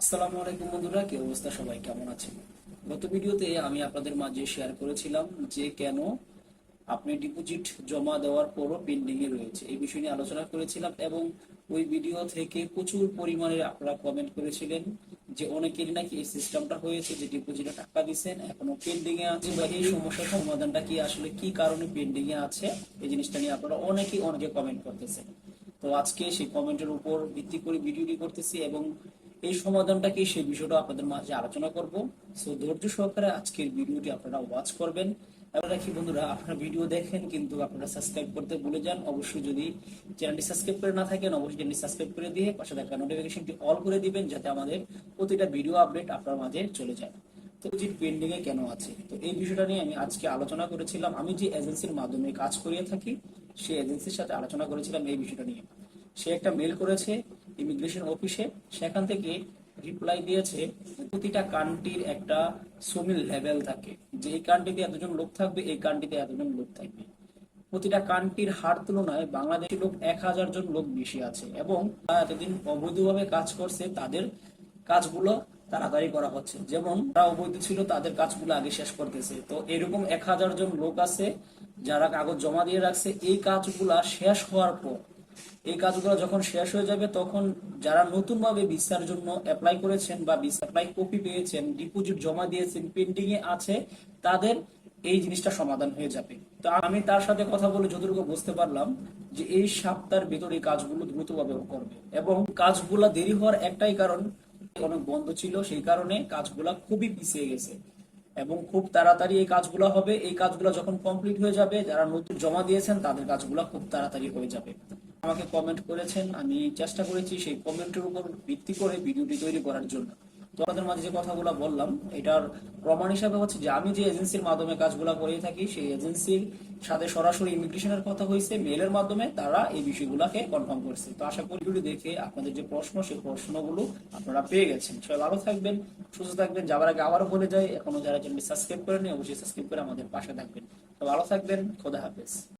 আসসালামু আলাইকুম বন্ধুরা, কি অবস্থা সবাই? কেমন আছেন? গত ভিডিওতে আমি আপনাদের মাঝে শেয়ার করেছিলাম যে কেন আপনি ডিপোজিট জমা দেওয়ার পরও পেন্ডিং এ রয়েছে। এই বিষয় নিয়ে আলোচনা করেছিলাম এবং ওই ভিডিও থেকে প্রচুর পরিমাণে আপনারা কমেন্ট করেছিলেন যে অনেকেরই নাকি এই সিস্টেমটা হয়েছে যে ডিপোজিটে টাকা দিচ্ছেন এখনও পেন্ডিং এ আছে বা এই সমস্যার সমাধানটা কি, আসলে কি কারণে পেন্ডিং এ আছে, এই জিনিসটা নিয়ে আপনারা অনেকেই অনেকে কমেন্ট করতেছেন। তো আজকে সেই কমেন্টের উপর ভিত্তি করে ভিডিওটি করতেছি এবং এই সমাধানটা কি সেই বিষয়টা আপনাদের মাঝে আলোচনা করব। সো ধৈর্য সহকারে আজকের ভিডিওটি আপনারা ওয়াচ করবেন। এবার রাখি বন্ধুরা, আপনারা ভিডিও দেখেন কিন্তু আপনারা সাবস্ক্রাইব করতে ভুলে যান। অবশ্যই যদি চ্যানেলটি সাবস্ক্রাইব করে না থাকেন, অবশ্যই চ্যানেলটি সাবস্ক্রাইব করে দিয়ে পাশে থাকা নোটিফিকেশনটি অল করে দিবেন যাতে আমাদের প্রতিটা ভিডিও আপডেট আপনার মাঝে চলে যায়। তো যে পেন্ডিং এ কেন আছে? তো এই বিষয়টা নিয়ে আমি আজকে আলোচনা করেছিলাম। আমি যে এজেন্সির মাধ্যমে কাজ করিয়ে থাকি, সেই এজেন্সির সাথে আলোচনা করেছিলাম এই বিষয়টা নিয়ে। সে একটা মেল করেছে ইমিগ্রেশন অফিসে, সেখান থেকে রিপ্লাই দিয়েছে, প্রতিটা কান্ট্রির একটা সুমিল লেভেল থাকে। যে এই কান্ট্রিতে এতজন লোক থাকবে, এই কান্ট্রিতে এতজন লোক থাকবে। প্রতিটা কান্ট্রির হার তুলনায় বাংলাদেশি লোক এক হাজার জন লোক বেশি আছে এবং তারা এতদিন অবৈধভাবে কাজ করছে, তাদের কাজগুলো তাড়াতাড়ি করা হচ্ছে। যেমন তারা অবৈধ ছিল, তাদের কাজগুলো আগে শেষ করতেছে। তো এরকম এক হাজার জন লোক আছে যারা কাগজ জমা দিয়ে রাখছে। এই কাজগুলা শেষ হওয়ার পর এই কাজগুলো যখন শেষ হয়ে যাবে, তখন যারা নতুন ভাবে ভিসার জন্য অ্যাপ্লাই করেছেন বা ভিসা অ্যাপ্লাই কপি পেয়েছেন ডিপোজিট জমা দিয়েছেন পেন্ডিং এ আছে, তাদের এই জিনিসটা সমাধান হয়ে যাবে। তো আমি তার সাথে কথা বলে যতটুকু বুঝতে পারলাম যে এই সপ্তাহের ভিতরে এই কাজগুলো দ্রুতভাবে করবে। এবং কাজগুলা দেরি হওয়ার একটাই কারণ, অনেক বন্ধ ছিল, সেই কারণে কাজগুলা খুবই পিছিয়ে গেছে। এবং খুব তাড়াতাড়ি এই কাজগুলো হবে। এই কাজগুলো যখন কমপ্লিট হয়ে যাবে, যারা নতুন জমা দিয়েছেন, তাদের কাজগুলো খুব তাড়াতাড়ি হয়ে যাবে। আমাকে কমেন্ট করেছেন, আমি চেষ্টা করেছি সেই কমেন্টের উপর ভিত্তি করে ভিডিওটি তৈরি করার জন্য। তো আপনাদের মাঝে যে কথাগুলো বললাম, এটার প্রমাণ হিসাবে হচ্ছে যে আমি যে এজেন্সির মাধ্যমে কাজগুলো করে থাকি, সেই এজেন্সির সাথে সরাসরি ইমিগ্রেশনের কথা হয়েছে মেলের মাধ্যমে তারা এই বিষয়গুলোকে কনফার্ম করেছে। তো আশা করি ভিডিও দেখে আপনাদের যে প্রশ্ন, সেই প্রশ্নগুলো আপনারা পেয়ে গেছেন। সবাই ভালো থাকবেন, সুস্থ থাকবেন, যাবার আগে আবারও বলে যাই, এখনও যারা চ্যানেলটি সাবস্ক্রাইব করেনি অবশ্যই সাবস্ক্রাইব করে আমাদের পাশে থাকবেন। তো ভালো থাকবেন, খোদা হাফেজ।